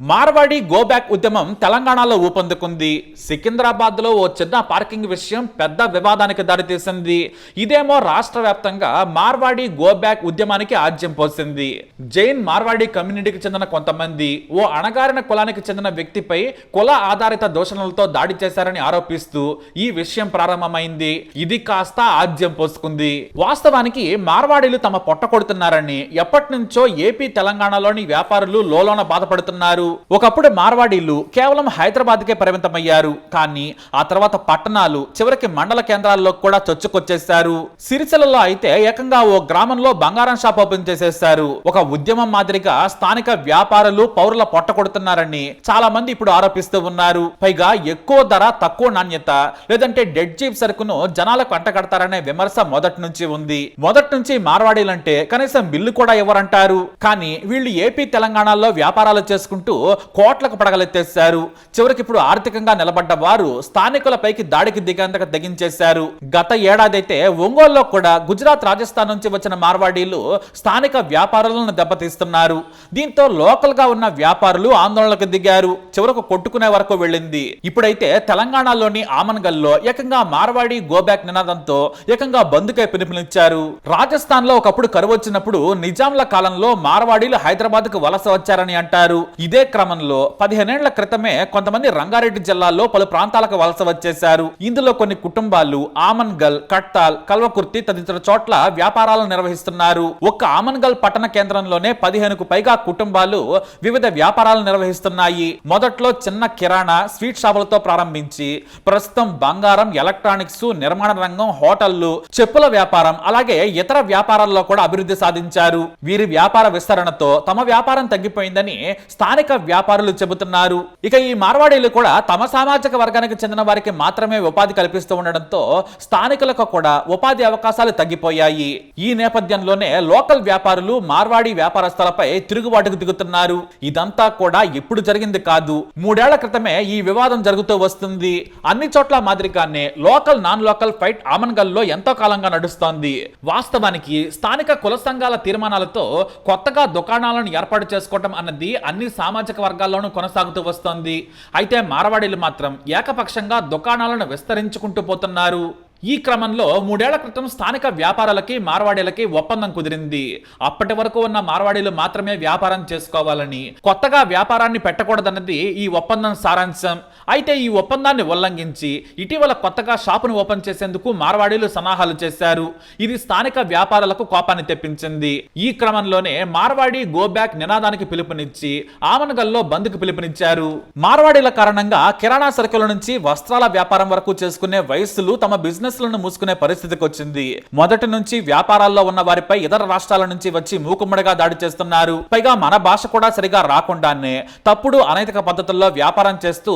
Marwadi go back ఉద్యమం తెలంగాణలో ఊపందుకుంది. సికింద్రాబాద్లో ఓ చిన్న పార్కింగ్ విషయం పెద్ద వివాదానికి దారితీసింది. ఇదేమో రాష్ట్ర వ్యాప్తంగా మార్వాడి గోబ్యాక్ ఉద్యమానికి ఆజ్యం పోసింది. జైన్ మార్వాడి కమ్యూనిటీకి చెందిన కొంతమంది ఓ అణగారిన కులానికి చెందిన వ్యక్తిపై కుల ఆధారిత దూషణలతో దాడి చేశారని ఆరోపిస్తూ ఈ విషయం ప్రారంభమైంది. ఇది కాస్త ఆజ్యం పోసుకుంది. వాస్తవానికి మార్వాడీలు తమ పొట్ట కొడుతున్నారని ఎప్పటి నుంచో ఏపీ తెలంగాణలోని వ్యాపారులు లోలోన బాధపడుతున్నారు. ఒకప్పుడు మార్వాడీలు కేవలం హైదరాబాద్కే పరిమితమయ్యారు. కానీ ఆ తర్వాత పట్టణాలు చివరికి మండల కేంద్రాల్లో కూడా చొచ్చుకొచ్చేశారు. సిరిసిల్లలో అయితే ఏకంగా ఓ గ్రామంలో బంగారం షాప్ ఓపెన్ చేసేశారు. ఒక ఉద్యమం మాదిరిగా స్థానిక వ్యాపారులు పౌరుల పొట్ట కొడుతున్నారని చాలా మంది ఇప్పుడు ఆరోపిస్తూ ఉన్నారు. పైగా ఎక్కువ ధర తక్కువ నాణ్యత లేదంటే డెడ్ చీప్ సరుకును జనాలకు అంటగడతారనే విమర్శ మొదటి నుంచి ఉంది. మొదటి నుంచి మార్వాడీలంటే కనీసం బిల్లు కూడా ఇవ్వరంటారు. కానీ వీళ్ళు ఏపీ తెలంగాణలో వ్యాపారాలు చేసుకుంటూ కోట్లకు పడగలెత్తేశారు. చివరికి ఇప్పుడు ఆర్థికంగా నిలబడ్డ వారు స్థానికులపైకి దాడికి దిగేందుకు తెగించేశారు. గత ఏడాదైతే ఒంగోలులో కూడా గుజరాత్ రాజస్థాన్ నుంచి వచ్చిన మార్వాడీలు స్థానిక వ్యాపారులను దెబ్బతీస్తున్నారు. దీంతో లోకల్గా ఉన్న వ్యాపారులు ఆందోళనకు దిగారు. చివరకు కొట్టుకునే వరకు వెళ్ళింది. ఇప్పుడైతే తెలంగాణలోని ఆమన్గల్లో ఏకంగా మార్వాడి గోబ్యాక్ నినాదంతో ఏకంగా బందుకై పిలుపునిచ్చారు. రాజస్థాన్లో ఒకప్పుడు కరువు వచ్చినప్పుడు నిజాంల కాలంలో మార్వాడీలు హైదరాబాద్కు వలస వచ్చారని అంటారు. ఇదే క్రమంలో పదిహేనేళ్ళ క్రితమే కొంతమంది రంగారెడ్డి జిల్లాలో పలు ప్రాంతాలకు వలస వచ్చేశారు. ఇందులో కొన్ని కుటుంబాలు ఆమన్గల్ కట్టాల్ కల్వకుర్తి తదితర చోట్ల వ్యాపారాలను నిర్వహిస్తున్నారు. ఒక్క ఆమన్గల్ పట్టణ కేంద్రంలోనే పదిహేనుకు పైగా కుటుంబాలు వివిధ వ్యాపారాలు నిర్వహిస్తున్నాయి. మొదట్లో చిన్న కిరాణా స్వీట్ షాపులతో ప్రారంభించి ప్రస్తుతం బంగారం ఎలక్ట్రానిక్స్ నిర్మాణ రంగం హోటళ్ళు చెప్పుల వ్యాపారం అలాగే ఇతర వ్యాపారాల్లో కూడా అభివృద్ధి సాధించారు. వీరి వ్యాపార విస్తరణతో తమ వ్యాపారం తగ్గిపోయిందని స్థానిక వ్యాపారులు చెబుతున్నారు. ఇక ఈ మార్వాడీలు కూడా తమ సామాజిక వర్గానికి చెందిన వారికి మాత్రమే ఉపాధి కల్పిస్తూ ఉండడంతో స్థానికులకు కూడా ఉపాధి అవకాశాలు తగ్గిపోయాయి. ఈ నేపథ్యంలోనే లోకల్ వ్యాపారులు మార్వాడి వ్యాపారస్తులపై తిరుగుబాటుకు దిగుతున్నారు. ఇదంతా కూడా ఇప్పుడు జరిగింది కాదు. మూడేళ్ళ క్రితమే ఈ వివాదం జరుగుతూ వస్తుంది. అన్ని చోట్ల మాదిరిగానే లోకల్ నాన్ లోకల్ ఫైట్ ఆమన్గల్లో ఎంతో కాలంగా నడుస్తోంది. వాస్తవానికి స్థానిక కుల సంఘాల తీర్మానాలతో కొత్తగా దుకాణాలను ఏర్పాటు చేసుకోవటం అన్నది అన్ని సామాజిక వర్గాల్లోనూ కొనసాగుతూ వస్తోంది. అయితే మారవాడీలు మాత్రం ఏకపక్షంగా దుకాణాలను విస్తరించుకుంటూ పోతున్నారు. ఈ క్రమంలో మూడేళ్ళ క్రితం స్థానిక వ్యాపారాలకి మార్వాడీలకి ఒప్పందం కుదిరింది. అప్పటి వరకు ఉన్న మార్వాడీలు మాత్రమే వ్యాపారం చేసుకోవాలని కొత్తగా వ్యాపారాన్ని పెట్టకూడదన్నది ఈ ఒప్పందం సారాంశం. అయితే ఈ ఒప్పందాన్ని ఉల్లంఘించి ఇటీవల కొత్తగా షాపును ఓపెన్ చేసేందుకు మార్వాడీలు సన్నాహాలు చేశారు. ఇది స్థానిక వ్యాపారాలకు కోపాన్ని తెప్పించింది. ఈ క్రమంలోనే మార్వాడి గో బ్యాక్ నినాదానికి పిలుపునిచ్చి ఆమనగల్లో బంద్కు పిలుపునిచ్చారు. మార్వాడీల కారణంగా కిరాణా సరుకుల నుంచి వస్త్రాల వ్యాపారం వరకు చేసుకునే వయస్సులు తమ బిజినెస్ బిజినెస్లను మూసుకునే పరిస్థితికి వచ్చింది. మొదటి నుంచి వ్యాపారాల్లో ఉన్న వారిపై ఇతర రాష్ట్రాల నుంచి వచ్చి మూకుమ్మడిగా దాడి చేస్తున్నారు. పైగా మన భాష కూడా సరిగా రాకుండానే తప్పుడు అనైతిక పద్ధతుల్లో వ్యాపారం చేస్తూ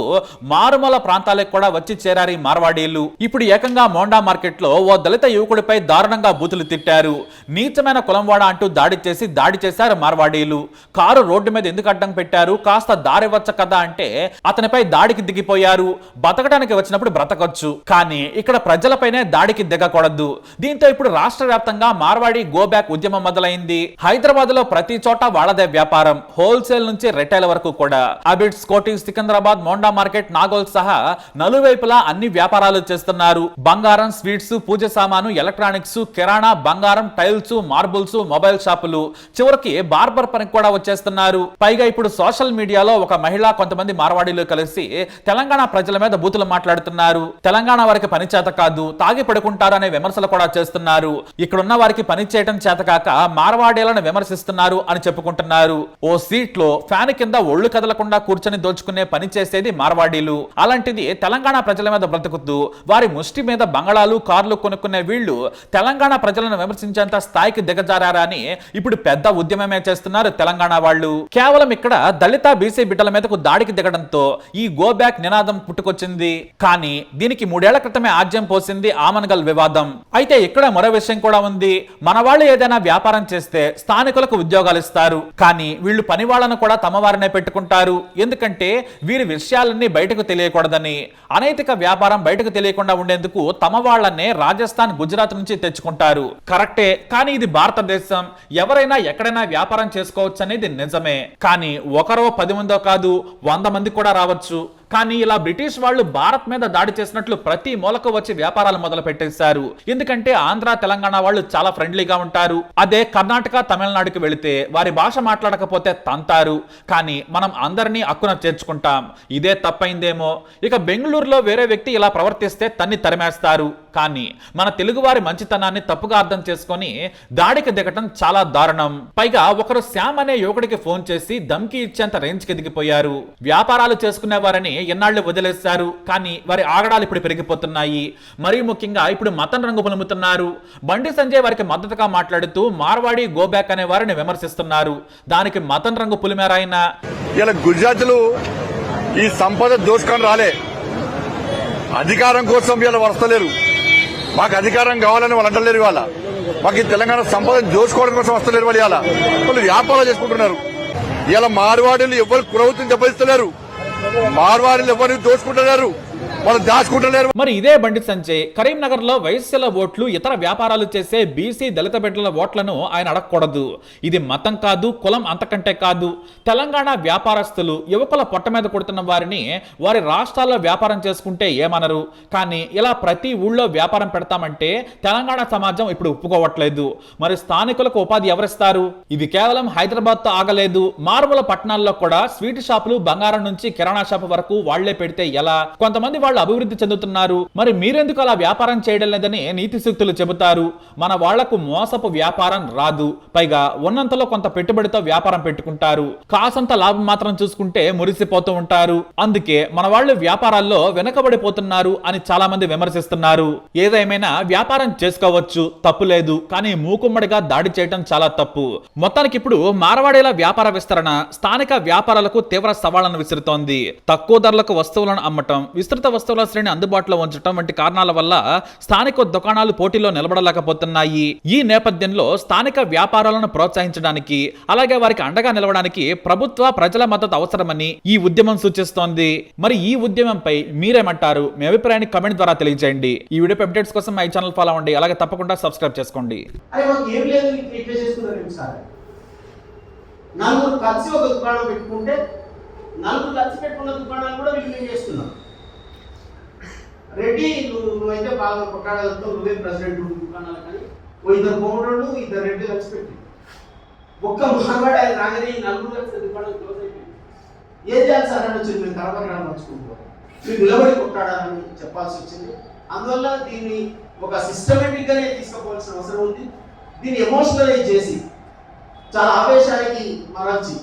మారుమూల ప్రాంతాలకు కూడా వచ్చి చేరారు మార్వాడీలు. ఇప్పుడు ఏకంగా మోండా మార్కెట్లో ఓ దళిత యువకుడిపై దారుణంగా బూతులు తిట్టారు. నీచమైన కులంవాడ అంటూ దాడి చేసి దాడి చేశారు మార్వాడీలు. కారు రోడ్డు మీద ఎందుకు అడ్డం పెట్టారు? కాస్త దారి వచ్చ కదా అంటే అతనిపై దాడికి దిగిపోయారు. బతకడానికి వచ్చినప్పుడు బ్రతకొచ్చు. కానీ ఇక్కడ ప్రజల ప్రజలపైనే దాడికి దిగకూడదు. దీంతో ఇప్పుడు రాష్ట్ర వ్యాప్తంగా మార్వాడి గో బ్యాక్ ఉద్యమం మొదలైంది. హైదరాబాద్లో ప్రతి చోట వాళ్ళదే వ్యాపారం. హోల్సేల్ నుంచి రిటైల్ వరకు కూడా. అబిడ్స్ కోటింగ్ సికింద్రాబాద్ మోండా మార్కెట్ నాగోల్ సహా నలువైపులా అన్ని వ్యాపారాలు చేస్తున్నారు. బంగారం స్వీట్స్ పూజ సామాను ఎలక్ట్రానిక్స్ కిరాణా బంగారం టైల్స్ మార్బుల్స్ మొబైల్ షాపులు. చివరికి బార్బర్ పనికి కూడా వచ్చేస్తున్నారు. పైగా ఇప్పుడు సోషల్ మీడియాలో ఒక మహిళ కొంతమంది మార్వాడీలు కలిసి తెలంగాణ ప్రజల మీద బూతులు మాట్లాడుతున్నారు. తెలంగాణ వారికి పనిచేత కాదు. తాగి పడుకుంటారు అనే విమర్శలు కూడా చేస్తున్నారు. ఇక్కడున్న వారికి పని చేయడం చేతకాక మార్వాడీలను విమర్శిస్తున్నారు అని చెప్పుకుంటున్నారు. ఓ సీట్లో ఫ్యాన్ కింద ఒళ్ళు కదలకుండా కూర్చొని దోచుకునే పని చేసేది మార్వాడీలు. అలాంటిది తెలంగాణ ప్రజల మీద బ్రతుకుతూ వారి ముష్టి మీద బంగళాలు కార్లు కొనుక్కునే వీళ్ళు తెలంగాణ ప్రజలను విమర్శించేంత స్థాయికి దిగజారా అని ఇప్పుడు పెద్ద ఉద్యమమే చేస్తున్నారు తెలంగాణ వాళ్ళు. కేవలం ఇక్కడ దళిత బీసీ బిడ్డల మీదకు దాడికి దిగడంతో ఈ గో బ్యాక్ నినాదం పుట్టుకొచ్చింది. కానీ దీనికి మూడేళ్ళ క్రితమే ఆజ్యం పోసింది దారితీసింది ఆమనగల్ వివాదం. అయితే ఇక్కడ మరో విషయం కూడా ఉంది. మన వాళ్ళు ఏదైనా వ్యాపారం చేస్తే స్థానికులకు ఉద్యోగాలు ఇస్తారు. కానీ వీళ్ళు పని వాళ్ళను కూడా తమ వారినే పెట్టుకుంటారు. ఎందుకంటే వీరి విషయాలన్నీ బయటకు తెలియకూడదని అనైతిక వ్యాపారం బయటకు తెలియకుండా ఉండేందుకు తమ వాళ్ళనే రాజస్థాన్ గుజరాత్ నుంచి తెచ్చుకుంటారు. కరెక్టే కానీ ఇది భారతదేశం. ఎవరైనా ఎక్కడైనా వ్యాపారం చేసుకోవచ్చు అనేది నిజమే. కానీ ఒకరో పది మందో కాదు వంద మంది కూడా రావచ్చు. కానీ ఇలా బ్రిటిష్ వాళ్ళు భారత్ మీద దాడి చేసినట్లు ప్రతి మూలకు వచ్చి వ్యాపారాలు మొదలు పెట్టేశారు ఎందుకంటే ఆంధ్ర తెలంగాణ వాళ్ళు చాలా ఫ్రెండ్లీగా ఉంటారు. అదే కర్ణాటక తమిళనాడుకి వెళితే వారి భాష మాట్లాడకపోతే తంతారు. కానీ మనం అందరినీ అక్కున చేర్చుకుంటాం. ఇదే తప్పైందేమో. ఇక బెంగళూరులో వేరే వ్యక్తి ఇలా ప్రవర్తిస్తే తన్ని తరిమేస్తారు. కానీ మన తెలుగువారి మంచితనాన్ని తప్పుగా అర్థం చేసుకొని దాడికి దిగటం చాలా దారుణం. పైగా ఒకరు శ్యామ్ అనే యువకుడికి ఫోన్ చేసి ధమ్కి ఇచ్చేంత రేంజ్కి ఎదిగిపోయారు. దిగిపోయారు వ్యాపారాలు చేసుకునేవారని ఎన్నాళ్ళు వదిలేస్తారు కానీ వారి ఆగడాలు ఇప్పుడు పెరిగిపోతున్నాయి. మరీ ముఖ్యంగా ఇప్పుడు మతం రంగు పొలుముతున్నారు. బండి సంజయ్ వారికి మద్దతుగా మాట్లాడుతూ మార్వాడి గోబ్యాక్ అనే వారిని విమర్శిస్తున్నారు. దానికి మతం రంగు పులిమారాయన ఇలా గుజరాత్లు ఈ సంపద దోచుకొని రాలే. అధికారం కోసం వీళ్ళు వస్తలేరు. మాకు అధికారం కావాలని వాళ్ళు అంటలేరు ఇవాళ. మాకు ఈ తెలంగాణ సంపద దోచుకోవడం కోసం వస్తలేరు వాళ్ళు ఇవాళ. వాళ్ళు వ్యాపారాలు చేసుకుంటున్నారు. ఇలా మార్వాడీలు ఎవరు కురవుతుంది దెబ్బతిస్తలేరు. మార్వాడీలు ఎవరిని దోచుకుంటున్నారు? వాళ్ళు దాచుకుంటలేరు. మరి ఇదే బండి సంజయ్ కరీంనగర్లో వైశ్యుల ఓట్లు ఇతర వ్యాపారాలు చేసే బీసీ దళిత బిడ్డల ఓట్లను ఆయన అడగకూడదు. ఇది మతం కాదు కులం అంతకంటే కాదు. తెలంగాణ వ్యాపారస్తులు యువకుల పొట్ట మీద కొడుతున్న వారిని వారి రాష్ట్రాల్లో వ్యాపారం చేసుకుంటే ఏమనరు. కానీ ఇలా ప్రతి ఊళ్ళో వ్యాపారం పెడతామంటే తెలంగాణ సమాజం ఇప్పుడు ఒప్పుకోవట్లేదు. మరి స్థానికులకు ఉపాధి ఎవరిస్తారు? ఇది కేవలం హైదరాబాద్తో ఆగలేదు. మారుమూల పట్టణాల్లో కూడా స్వీట్ షాపులు బంగారం నుంచి కిరాణా షాపు వరకు వాళ్ళే పెడితే ఎలా? కొంతమంది వాళ్ళు అభివృద్ధి చెందుతున్నారు. మరి మీరెందుకు అలా వ్యాపారం చేయడం లేదని నీతి శక్తులు చెబుతారు. మన వాళ్ళకు మోసపు వ్యాపారం రాదు. పైగా ఉన్నంతలో కొంత పెట్టుబడితో వ్యాపారం పెట్టుకుంటారు. కాసంత లాభం మాత్రం చూసుకుంటే మురిసిపోతూ ఉంటారు. అందుకే మన వాళ్ళు వ్యాపారాల్లో వెనకబడిపోతున్నారు అని చాలా మంది విమర్శిస్తున్నారు. ఏదేమైనా వ్యాపారం చేసుకోవచ్చు. తప్పు లేదు. కానీ మూకుమ్మడిగా దాడి చేయటం చాలా తప్పు. మొత్తానికి ఇప్పుడు మారవాడేల వ్యాపార విస్తరణ స్థానిక వ్యాపారాలకు తీవ్ర సవాళ్ళను విసురుతోంది. తక్కువ ధరలకు వస్తువులను అమ్మటం విస్తృత వస్తువుల శ్రేణి అందుబాటులో ఉంచడం వంటి కారణాల వల్ల స్థానిక దుకాణాలు పోటీలో నిలబడలేకపోతున్నాయి. ఈ నేపథ్యంలో స్థానిక వ్యాపారాలను ప్రోత్సహించడానికి అలాగే వారికి అండగా నిలవడానికి ప్రభుత్వ ప్రజల మద్దతు అవసరమని ఈ ఉద్యమం సూచిస్తోంది. మరి ఈ ఉద్యమంపై మీరేమంటారు? మీ అభిప్రాయాన్ని కమెంట్ ద్వారా తెలియజేయండి. ఈ వీడియో అప్డేట్స్ కోసం మై ఛానల్ ఫాలో అవ్వండి. అలాగే తప్పకుండా సబ్స్క్రైబ్ చేసుకోండి. నలుగురు కలిసి ఒక దుకాణం పెట్టుకుంటే నలుగురు కలిసి పెట్టుకున్న దుకాణాలు కూడా వీళ్ళు మేము చేస్తున్నాం? రెడ్డి నువ్వు నువ్వైతే బాగా కొట్టాడగలుగుతావు నువ్వే ప్రెసిడెంట్ దుకాణాలు కానీ. ఓ ఇద్దరు కోమటోళ్ళు ఇద్దరు రెడ్డి కలిసి పెట్టి. ఒక్క మార్వాడి ఆయన రాగానే ఈ నలుగురు కలిసి దుకాణం క్లోజ్ అయిపోయింది. ఏం చేయాలి సార్ అని వచ్చింది మేము తర్వాత మర్చుకుంటాం మీరు నిలబడి కొట్టాడని చెప్పాల్సి వచ్చింది. అందువల్ల దీన్ని ఒక సిస్టమేటిక్గానే తీసుకోవాల్సిన అవసరం ఉంది. దీన్ని ఎమోషనలైజ్ చేసి చాలా ఆవేశానికి మరల్చి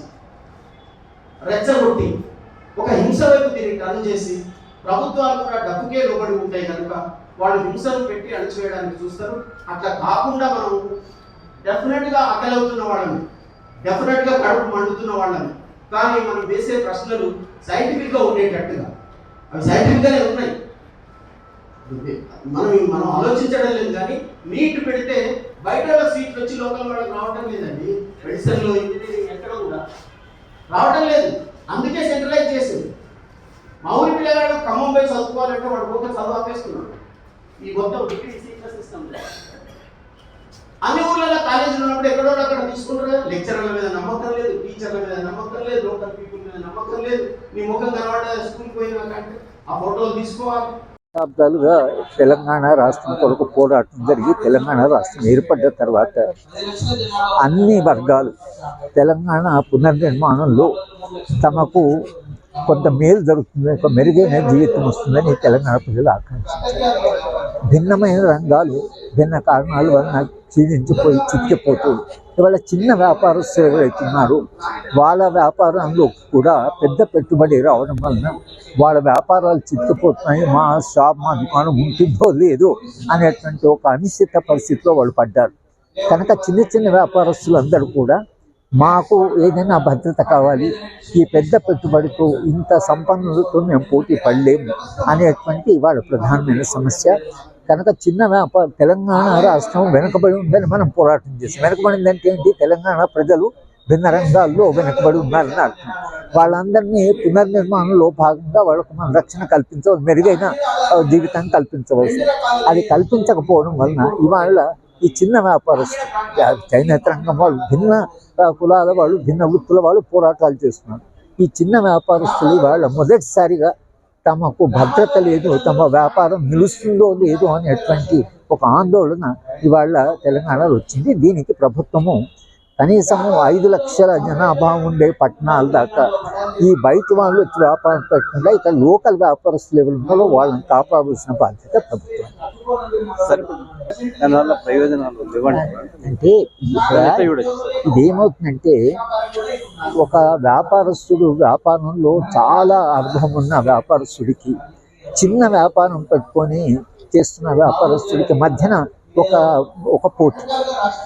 రెచ్చగొట్టి ఒక హింస వైపు దీన్ని టర్న్ చేసి ప్రభుత్వాలు కూడా డబ్బుకే లోబడి ఉంటాయి కనుక వాళ్ళు హింసను పెట్టి అణచివేయడానికి చూస్తారు. అట్లా కాకుండా మనం డెఫినెట్గా ఆకలవుతున్న వాళ్ళని డెఫినెట్గా కడుపు మండుతున్న వాళ్ళని కానీ మనం వేసే ప్రశ్నలు సైంటిఫిక్గా ఉండేటట్టుగా అవి సైంటిఫిక్గానే ఉన్నాయి. మనం మనం ఆలోచించడం లేదు కానీ నీట్ పెడితే బయట సీట్లు వచ్చి లోకల్ వాళ్ళకి రావటం లేదండి. మెడిసిన్లో ఇంజనీరింగ్ ఎక్కడ కూడా రావటం లేదు. అందుకే సెంట్రలైజ్ చేసింది మా ఊరి పిల్లగాడు ఖమ్మం పోయి చదువుకోవాలంటే వాడు పోతే చదువు ఆపేస్తున్నాడు. ఈ మొత్తం డిగ్రీ సీట్ల సిస్టమ్ అన్ని ఊర్లలో కాలేజీలు ఉన్నప్పుడు ఎక్కడో అక్కడ తీసుకుంటారు కదా. లెక్చరర్ల మీద నమ్మకం లేదు టీచర్ల మీద నమ్మకం లేదు లోకల్ పీపుల్ మీద నమ్మకం లేదు. మీ ముఖం కనబడ స్కూల్కి పోయినాకంటే ఆ ఫోటోలు తీసుకోవాలి. దశాబ్దాలుగా తెలంగాణ రాష్ట్రం కొరకు పోరాటం జరిగి తెలంగాణ రాష్ట్రం ఏర్పడ్డ తర్వాత అన్ని వర్గాలు తెలంగాణ పునర్నిర్మాణంలో తమకు కొంత మేలు జరుగుతుంది ఒక మెరుగైన జీవితం వస్తుందని తెలంగాణ ప్రజలు ఆకాంక్షించారు. భిన్నమైన రంగాలు భిన్న కారణాల వలన క్షీణించిపోయి చిక్కిపోతూ ఇవాళ చిన్న వ్యాపారస్తులు ఎవరైతే వాళ్ళ వ్యాపారంలో కూడా పెద్ద పెట్టుబడి రావడం వలన వాళ్ళ వ్యాపారాలు చిక్కిపోతున్నాయి మా షాప్ మా దుకాణం ఉంటుందో లేదో అనేటువంటి ఒక అనిశ్చిత పరిస్థితిలో వాళ్ళు పడ్డారు. కనుక చిన్న చిన్న వ్యాపారస్తులందరూ కూడా మాకు ఏదైనా భద్రత కావాలి ఈ పెద్ద పెట్టుబడితో ఇంత సంపన్నులతో మేము పోటీ పడలేము అనేటువంటి వాళ్ళ ప్రధానమైన సమస్య. కనుక చిన్న వ్యాపార తెలంగాణ రాష్ట్రం వెనుకబడి ఉందని మనం పోరాటం చేసాం. వెనుకబడింది అంటే ఏంటి? తెలంగాణ ప్రజలు భిన్న రంగాల్లో వెనుకబడి ఉన్నారని అర్థం. వాళ్ళందరినీ పునర్నిర్మాణంలో భాగంగా వాళ్ళకు మనం రక్షణ కల్పించవచ్చు మెరుగైన జీవితాన్ని కల్పించవచ్చు అది కల్పించకపోవడం వలన ఇవాళ ఈ చిన్న వ్యాపారస్తులు చేనేత రంగం వాళ్ళు భిన్న కులాల వాళ్ళు భిన్న వృత్తుల వాళ్ళు పోరాటాలు చేస్తున్నారు. ఈ చిన్న వ్యాపారస్తులు వాళ్ళ మొదటిసారిగా తమకు భద్రత లేదు తమ వ్యాపారం నిలుస్తుందో లేదో అనేటువంటి ఒక ఆందోళన ఇవాళ తెలంగాణలో వచ్చింది. దీనికి ప్రభుత్వము కనీసము ఐదు లక్షల జనాభా ఉండే పట్టణాల దాకా ఈ బయట వాళ్ళు వచ్చి వ్యాపారం పెట్టకుండా ఇక్కడ లోకల్ వ్యాపారస్తులు ఎవరు ఉన్నారో వాళ్ళని కాపాడాల్సిన బాధ్యత ప్రభుత్వం. దానివల్ల ప్రయోజనాలు అంటే ఇదేమవుతుందంటే ఒక వ్యాపారస్తుడు వ్యాపారంలో చాలా అర్థం ఉన్న వ్యాపారస్తుడికి చిన్న వ్యాపారం పెట్టుకొని చేస్తున్న వ్యాపారస్తుడికి మధ్యన ఒక ఒక పోటీ.